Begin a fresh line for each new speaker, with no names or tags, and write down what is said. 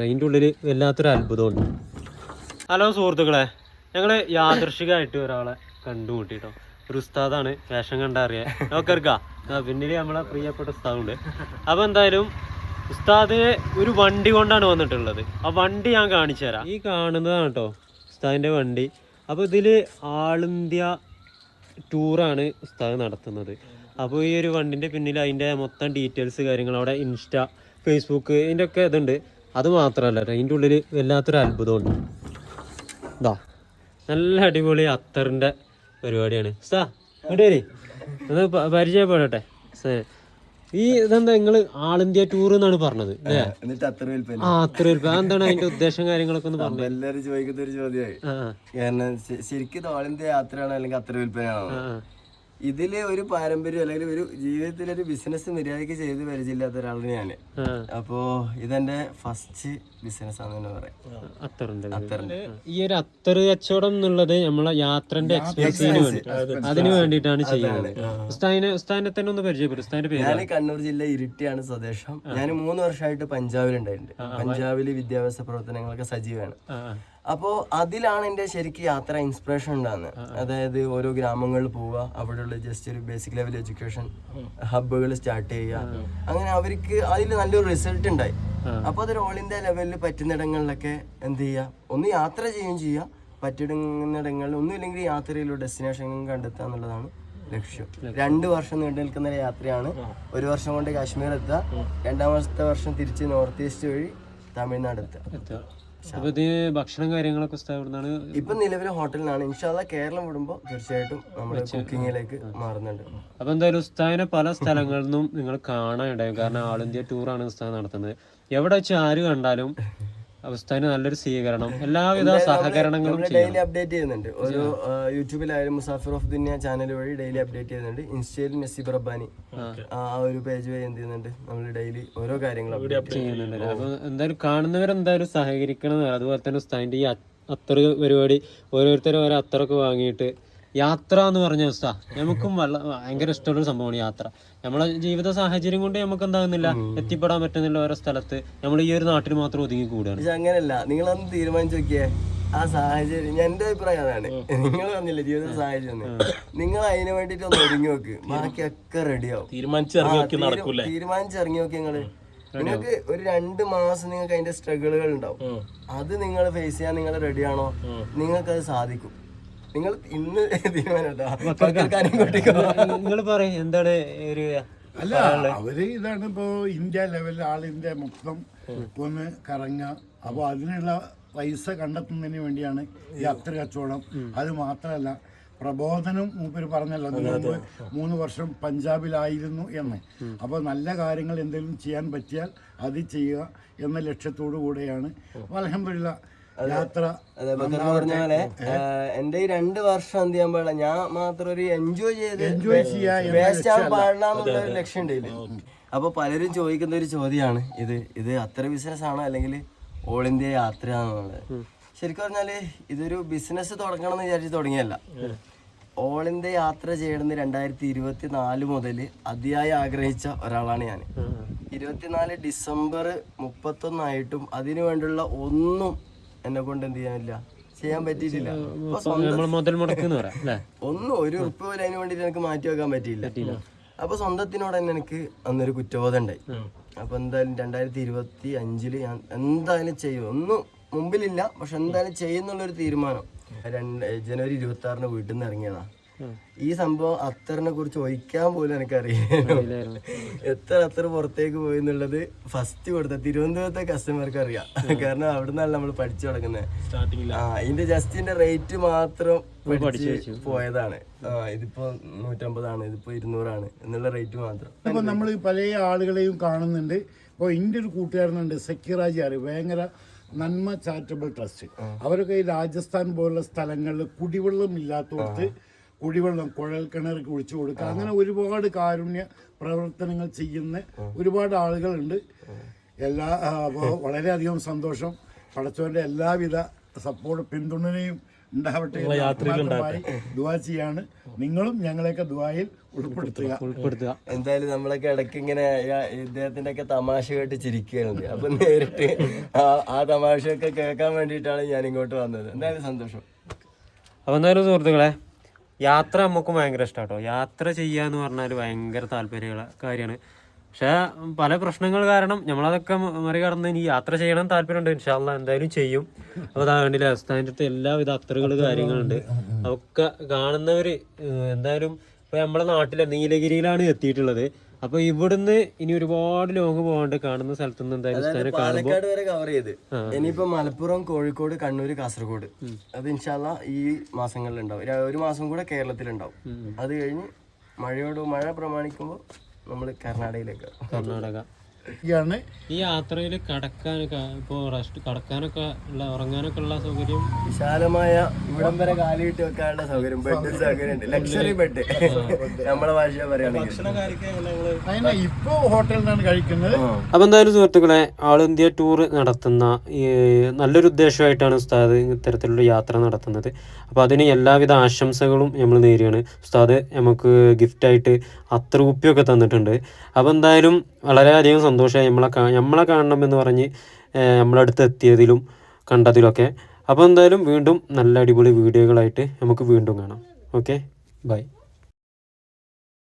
അതിന്റെ ഉള്ളിൽ വല്ലാത്തൊരു അത്ഭുതമുണ്ട്. ഹലോ സുഹൃത്തുക്കളെ ഞങ്ങൾ യാദർശികമായിട്ട് ഒരാളെ കണ്ടുമുട്ടിട്ടോ. ഒരു ഉസ്താദാണ് വേഷം കണ്ടറിയാൻ നോക്കർക്കാ പിന്നിൽ നമ്മളെ പ്രിയപ്പെട്ട ഉസ്താദുണ്ട്. അപ്പോൾ എന്തായാലും ഉസ്താദ് ഒരു വണ്ടി കൊണ്ടാണ് വന്നിട്ടുള്ളത്. ആ വണ്ടി ഞാൻ കാണിച്ചു തരാം. ഈ കാണുന്നതാണ് കേട്ടോ ഉസ്താദിന്റെ വണ്ടി. അപ്പോൾ ഇതിൽ ആൾ ഇന്ത്യ ടൂറാണ് ഉസ്താദ് നടത്തുന്നത്. അപ്പോൾ ഈ ഒരു വണ്ടിന്റെ പിന്നിൽ അതിന്റെ മൊത്തം ഡീറ്റെയിൽസ് കാര്യങ്ങൾ അവിടെ ഇൻസ്റ്റ ഫേസ്ബുക്ക് ഇതിന്റെ ഒക്കെ ഇതുണ്ട്. അത് മാത്രമല്ല അതിന്റെ ഉള്ളിൽ വല്ലാത്തൊരു അത്ഭുതമുണ്ട്. ഇതാ നല്ല അടിപൊളി അത്തറിന്റെ പരിപാടിയാണ്. സാ ഇങ്ങോട്ട് വരി. ഒന്ന് പരിചയപ്പെടട്ടെ. ഈ ഇതെന്താ നിങ്ങൾ ആൾ ഇന്ത്യ ടൂർ എന്നാണ് പറഞ്ഞത്
അത്ര വിൽപ്പന.
ആ അത്ര എന്താണ് അതിന്റെ ഉദ്ദേശം കാര്യങ്ങളൊക്കെ ഒന്ന് പറഞ്ഞു.
എല്ലാവരും ചോദിക്കുന്ന ഒരു ചോദ്യമായി. കാരണം ശരിക്കും ആൾ ഇന്ത്യ യാത്രയാണോ അല്ലെങ്കിൽ അത്ര വിൽപ്പനയാണോ? ഇതിൽ ഒരു പാരമ്പര്യം അല്ലെങ്കിൽ ഒരു ജീവിതത്തിൽ ഒരു ബിസിനസ് മര്യാദയ്ക്ക് ചെയ്ത് പരിചയമില്ലാത്ത ഒരാളാണ്
ഞാൻ
അപ്പോ ഇതെന്റെ ഫസ്റ്റ് ബിസിനസ് ആണെന്ന് പറയാം. അത്തറിന്റെ
ഈ ഒരു അത്തറ് കച്ചവടം എന്നുള്ളത് നമ്മളെ യാത്രന്റെ എക്സ്പീരിയൻസിന് വേണ്ടി അതിന് വേണ്ടിയിട്ടാണ് ചെയ്യുന്നത്. ഉസ്താദിനെ തന്നെ ഒന്ന് പരിചയപ്പെടും പേര്
ഞാൻ കണ്ണൂർ ജില്ല ഇരിട്ടിയാണ് സ്വദേശം. ഞാൻ മൂന്ന് വർഷമായിട്ട് പഞ്ചാബിലുണ്ടായിട്ടുണ്ട്. പഞ്ചാബിൽ വിദ്യാഭ്യാസ പ്രവർത്തനങ്ങളൊക്കെ സജീവമാണ് അപ്പോ അതിലാണ് എന്റെ ശരിക്ക് യാത്ര ഇൻസ്പിറേഷൻ ഉണ്ടാകുന്നത് അതായത് ഓരോ ഗ്രാമങ്ങളിൽ പോവുക അവിടെയുള്ള ജസ്റ്റ് ഒരു ബേസിക് ലെവൽ എഡ്യൂക്കേഷൻ ഹബ്ബുകൾ സ്റ്റാർട്ട് ചെയ്യുക. അങ്ങനെ അവർക്ക് അതിൽ നല്ലൊരു റിസൾട്ട് ഉണ്ടായി. അപ്പൊ അതൊരു ഓൾ ഇന്ത്യ ലെവലിൽ പറ്റുന്നിടങ്ങളിലൊക്കെ എന്ത് ചെയ്യുക? ഒന്ന് യാത്ര ചെയ്യുകയും ചെയ്യുക. ഒന്നും ഒന്നുമില്ലെങ്കിൽ യാത്രയിലോ ഡെസ്റ്റിനേഷൻ കണ്ടെത്തുക എന്നുള്ളതാണ് ലക്ഷ്യം. രണ്ട് വർഷം നീണ്ടു നിൽക്കുന്ന യാത്രയാണ്. ഒരു വർഷം കൊണ്ട് കാശ്മീർ എത്തുക. രണ്ടാമത്തെ വർഷം തിരിച്ച് നോർത്ത് ഈസ്റ്റ് വഴി തമിഴ്നാട് എത്തുക.
അപ്പൊ ഇത് ഭക്ഷണം കാര്യങ്ങളൊക്കെ ഇവിടുന്നാണ്
ഇപ്പൊ നിലവിലെ ഹോട്ടലിലാണ്. ഇൻഷാല്ല കേരളം വിടുമ്പോൾ തീർച്ചയായിട്ടും നമ്മൾ കുക്കിങ്ങിലേക്ക് മാറുന്നുണ്ട്.
അപ്പൊ എന്തായാലും ഉസ്താദിനെ പല സ്ഥലങ്ങളിൽ നിന്നും നിങ്ങൾ കാണാൻ ഇടയും കാരണം ആൾ ഇന്ത്യ ടൂറാണ് ഉസ്താദ് നടത്തുന്നത്. എവിടെ വെച്ച് ആര് കണ്ടാലും ഉസ്താദിന് നല്ലൊരു സ്വീകരണം. എല്ലാവിധ സഹകരണങ്ങളും
ഡെയിലി അപ്ഡേറ്റ് ചെയ്യുന്നുണ്ട്. ഒരു യൂട്യൂബിലായാലും മുസാഫിർ ഓഫ് ദുനിയ ചാനൽ വഴി ഡെയിലി അപ്ഡേറ്റ് ചെയ്യുന്നുണ്ട്. ഇൻസ്റ്റയിൽ നസീബ് റബ്ബാനി ആ. ഒരു പേജ് വഴി എന്ത് ചെയ്യുന്നുണ്ട്? നമ്മൾ ഡെയിലി ഓരോ കാര്യങ്ങളും
ചെയ്യുന്നുണ്ട്. അപ്പൊ എന്തായാലും കാണുന്നവരെന്തായാലും സഹകരിക്കണം അതുപോലെ തന്നെ ഉസ്താദിന്റെ ഈ അത്ര അത്തറ് പരിപാടി ഓരോരുത്തരും ഓരോ അത്തറൊക്കെ വാങ്ങിയിട്ട് യാത്ര എന്ന് പറഞ്ഞ അവസ്ഥ നമുക്കും ഭയങ്കര ഇഷ്ടമുള്ള സംഭവമാണ് യാത്ര. നമ്മളെ ജീവിത സാഹചര്യം കൊണ്ട് നമുക്ക് എന്താകുന്നില്ല? എത്തിപ്പെടാൻ പറ്റുന്നില്ല ഓരോ സ്ഥലത്ത്. നമ്മൾ ഈ ഒരു നാട്ടിൽ മാത്രം ഒതുങ്ങി കൂടുകയാണ്
അങ്ങനെയല്ല. നിങ്ങളൊന്ന് തീരുമാനിച്ചു നോക്കിയേ. ആ സാഹചര്യം ഞാൻ എന്റെ അഭിപ്രായം അതാണ്. നിങ്ങൾ പറഞ്ഞില്ലേ ജീവിത സാഹചര്യം. നിങ്ങൾ അതിന് വേണ്ടിട്ട് ഒന്ന് ഒരുങ്ങി നോക്ക്. ബാക്കിയൊക്കെ റെഡിയാവും തീരുമാനിച്ചിറങ്ങി നോക്കി നിങ്ങൾ. നിങ്ങൾക്ക് ഒരു രണ്ട് മാസം നിങ്ങൾക്ക് അതിന്റെ സ്ട്രഗിളുകൾ ഉണ്ടാവും. അത് നിങ്ങൾ ഫേസ് ചെയ്യാൻ നിങ്ങൾ റെഡിയാണോ നിങ്ങൾക്ക് അത് സാധിക്കും. നിങ്ങൾ ഇന്ന് തീരുമാനം
നിങ്ങൾ പറയും എന്താണ് ഒരു
അല്ല അവർ ഇതാണ് ഇപ്പോ ഇന്ത്യ ലെവലിൽ ആൾ ഇന്ത്യ മൊത്തം ഒന്ന് കറങ്ങുക. അപ്പോൾ അതിനുള്ള പൈസ കണ്ടെത്തുന്നതിന് വേണ്ടിയാണ് ഈ അത്ര കച്ചവടം അത് മാത്രമല്ല പ്രബോധനം മൂപ്പര് പറഞ്ഞല്ലോ അതിന് മുമ്പ് മൂന്ന് വർഷം പഞ്ചാബിലായിരുന്നു എന്ന്. അപ്പോൾ നല്ല കാര്യങ്ങൾ എന്തെങ്കിലും ചെയ്യാൻ പറ്റിയാൽ അത് ചെയ്യുക എന്ന ലക്ഷ്യത്തോടു കൂടെയാണ്. അലഹമില്ല യാത്ര
അതെ ബക്കർ പറഞ്ഞ പോലെ എന്റെ ഈ രണ്ട് വർഷം എന്ത് ചെയ്യാൻ പാടില്ല. ഞാൻ മാത്രം ഒരു എൻജോയ് ചെയ്ത് വേസ്റ്റ് ആവാൻ പാടില്ല എന്നുള്ള ഒരു ലക്ഷ്യം ഉണ്ട് അപ്പൊ പലരും ചോദിക്കുന്ന ഒരു ചോദ്യമാണ്. ഇത് ഇത് അത്ര ബിസിനസ് ആണോ അല്ലെങ്കിൽ ഓൾ ഇന്ത്യ യാത്ര എന്നുള്ളത്. ശരിക്കും പറഞ്ഞാൽ ഇതൊരു ബിസിനസ് തുടങ്ങണം എന്ന് വിചാരിച്ച് തുടങ്ങിയല്ല ഓൾ ഇന്ത്യ യാത്ര ചെയ്യണമെന്ന് രണ്ടായിരത്തി ഇരുപത്തി നാല് മുതൽ അതിയായി ആഗ്രഹിച്ച ഒരാളാണ് ഞാൻ. ഇരുപത്തിനാല് ഡിസംബർ മുപ്പത്തൊന്നായിട്ടും അതിനു വേണ്ടിയുള്ള ഒന്നും എന്നെ കൊണ്ട് എന്ത് ചെയ്യാനില്ല. ചെയ്യാൻ പറ്റിയിട്ടില്ല.
മുതൽ മുടക്കെന്ന്
ഒന്നും ഒരു ഉറുപ്പ് പോലെ അതിന് വേണ്ടിട്ട് എനിക്ക് മാറ്റി വെക്കാൻ പറ്റിയില്ല. അപ്പൊ സ്വന്തത്തിനോട് തന്നെ എനിക്ക് അന്നൊരു കുറ്റബോധം ഉണ്ടായി. അപ്പൊ എന്തായാലും രണ്ടായിരത്തി ഇരുപത്തി അഞ്ചിൽ ഞാൻ എന്തായാലും ചെയ്യും. ഒന്നും മുമ്പിലില്ല പക്ഷെ എന്തായാലും ചെയ്യുന്നുള്ളൊരു തീരുമാനം. രണ്ട് ജനുവരി ഇരുപത്തി ആറിന് വീട്ടിൽ നിന്ന് ഇറങ്ങിയതാ. ഈ സംഭവം അത്തറിനെ കുറിച്ച് ഒഴിക്കാൻ പോലും എനിക്കറിയാം എത്ര അത്തറ് പുറത്തേക്ക് പോയി എന്നുള്ളത് ഫസ്റ്റ് കൊടുത്ത തിരുവനന്തപുരത്തെ കസ്റ്റമർക്ക് അറിയാം. കാരണം അവിടെ നിന്നല്ല നമ്മൾ പഠിച്ചു തുടങ്ങുന്നത് ആ ഇതിന്റെ ജസ്റ്റിന്റെ റേറ്റ് മാത്രം പഠിച്ച് പോയതാണ്. ആ ഇതിപ്പോ നൂറ്റമ്പതാണ് ഇതിപ്പോ ഇരുന്നൂറാണ് എന്നുള്ള റേറ്റ് മാത്രം.
ഇപ്പൊ നമ്മൾ പല ആളുകളെയും കാണുന്നുണ്ട്. ഇപ്പോൾ എന്റെ ഒരു കൂട്ടുകാരനുണ്ട് സക്കീറാജിയാർ ഭയങ്കര നന്മ ചാരിറ്റബിൾ ട്രസ്റ്റ് അവരൊക്കെ ഈ രാജസ്ഥാൻ പോലുള്ള സ്ഥലങ്ങളിൽ കുടിവെള്ളം ഇല്ലാത്തവർക്ക് കുടിവെള്ളം കുഴൽ കിണർ കുഴിച്ചു കൊടുക്കുക. അങ്ങനെ ഒരുപാട് കാരുണ്യ പ്രവർത്തനങ്ങൾ ചെയ്യുന്ന ഒരുപാട് ആളുകളുണ്ട്. എല്ലാ അപ്പോൾ വളരെയധികം സന്തോഷം. പടച്ചവന്റെ എല്ലാവിധ സപ്പോർട്ട് പിന്തുണയും ഉണ്ടാവട്ടെ ദുവാ ചെയ്യാണ്. നിങ്ങളും ഞങ്ങളെയൊക്കെ ദുവായിൽ ഉൾപ്പെടുത്തുക.
ഉൾപ്പെടുത്തുക
എന്തായാലും നമ്മളൊക്കെ ഇടയ്ക്ക് ഇങ്ങനെ ഇദ്ദേഹത്തിന്റെ ഒക്കെ തമാശ കേട്ട് ചിരിക്കുകയാണ് അപ്പൊ നേരിട്ട് ആ തമാശ തമാശയൊക്കെ കേൾക്കാൻ വേണ്ടിയിട്ടാണ് ഞാൻ ഇങ്ങോട്ട് വന്നത്. എന്തായാലും സന്തോഷം.
അപ്പൊ എന്തായാലും സുഹൃത്തുക്കളെ യാത്ര നമുക്ക് ഭയങ്കര ഇഷ്ടമാട്ടോ യാത്ര യാത്ര ചെയ്യാന്ന് പറഞ്ഞാൽ ഭയങ്കര താല്പര്യമുള്ള കാര്യമാണ് പക്ഷേ പല പ്രശ്നങ്ങൾ കാരണം നമ്മളതൊക്കെ മറികടന്ന് ഇനി യാത്ര ചെയ്യണം താല്പര്യമുണ്ട് ഇൻഷാല്ല എന്തായാലും ചെയ്യും. അപ്പോൾ അതാ വേണ്ടിയില്ല അടുത്ത് എല്ലാവിധ അത്തറുകൾ കാര്യങ്ങളുണ്ട്. അതൊക്കെ കാണുന്നവർ എന്തായാലും ഇപ്പോൾ നമ്മുടെ നാട്ടിലെ നീലഗിരിയിലാണ് എത്തിയിട്ടുള്ളത്. അപ്പൊ ഇവിടുന്ന് ഇനി ഒരുപാട് ലോങ് പോകാണ്ട് കാണുന്ന സ്ഥലത്തുനിന്ന് എന്തായാലും ഉസ്താദിനെ കാണുമ്പോൾ
പാലക്കാട് വരെ കവർ ചെയ്ത്. ഇനിയിപ്പോ മലപ്പുറം കോഴിക്കോട് കണ്ണൂര് കാസർഗോഡ്. അത് ഇൻഷാല്ല ഈ മാസങ്ങളിൽ ഉണ്ടാവും ഒരു മാസം കൂടെ കേരളത്തിലുണ്ടാവും. അത് കഴിഞ്ഞ് മഴയോട് മഴ പ്രമാണിക്കുമ്പോൾ നമ്മൾ കർണാടകയിലേക്ക്
കർണാടക. ാണ് ഈ യാത്രയിൽ കടക്കാനൊക്കെ ഇപ്പോൾ റെസ്റ്റ് കടക്കാനൊക്കെ ഉള്ള ഉറങ്ങാനൊക്കെ ഉള്ള സൗകര്യം?
വിശാലമായ ഇവിടം വരെ കാലിട്ട് വെക്കാനുള്ള സൗകര്യം ബെഡ് സൗകര്യം ഉണ്ട് ലക്ഷറി ബെഡ് നമ്മളെ ഭാഷ പറയുകയാണെങ്കിൽ.
ഇപ്പൊ ഇപ്പോ ഹോട്ടലിൽ നിന്നാണ് കഴിക്കുന്നത്.
അപ്പൊ എന്തായാലും സുഹൃത്തുക്കളെ ആൾ ഇന്ത്യ ടൂർ നടത്തുന്ന നല്ലൊരു ഉദ്ദേശമായിട്ടാണ് ഉസ്താദ് ഇത്തരത്തിലുള്ള യാത്ര നടത്തുന്നത്. അപ്പോൾ അതിന് എല്ലാവിധ ആശംസകളും നമ്മൾ നേരിയാണ് ഉസ്താദ് നമുക്ക് ഗിഫ്റ്റായിട്ട് അത്ര കുപ്പിയൊക്കെ തന്നിട്ടുണ്ട്. അപ്പോൾ എന്തായാലും വളരെയധികം സന്തോഷമായി നമ്മളെ കാ നമ്മളെ കാണണം എന്ന് പറഞ്ഞ് നമ്മളെ അടുത്ത് എത്തിയതിലും കണ്ടതിലൊക്കെ. അപ്പോൾ എന്തായാലും വീണ്ടും നല്ല അടിപൊളി വീഡിയോകളായിട്ട് നമുക്ക് വീണ്ടും കാണാം. ഓക്കെ? ബൈ.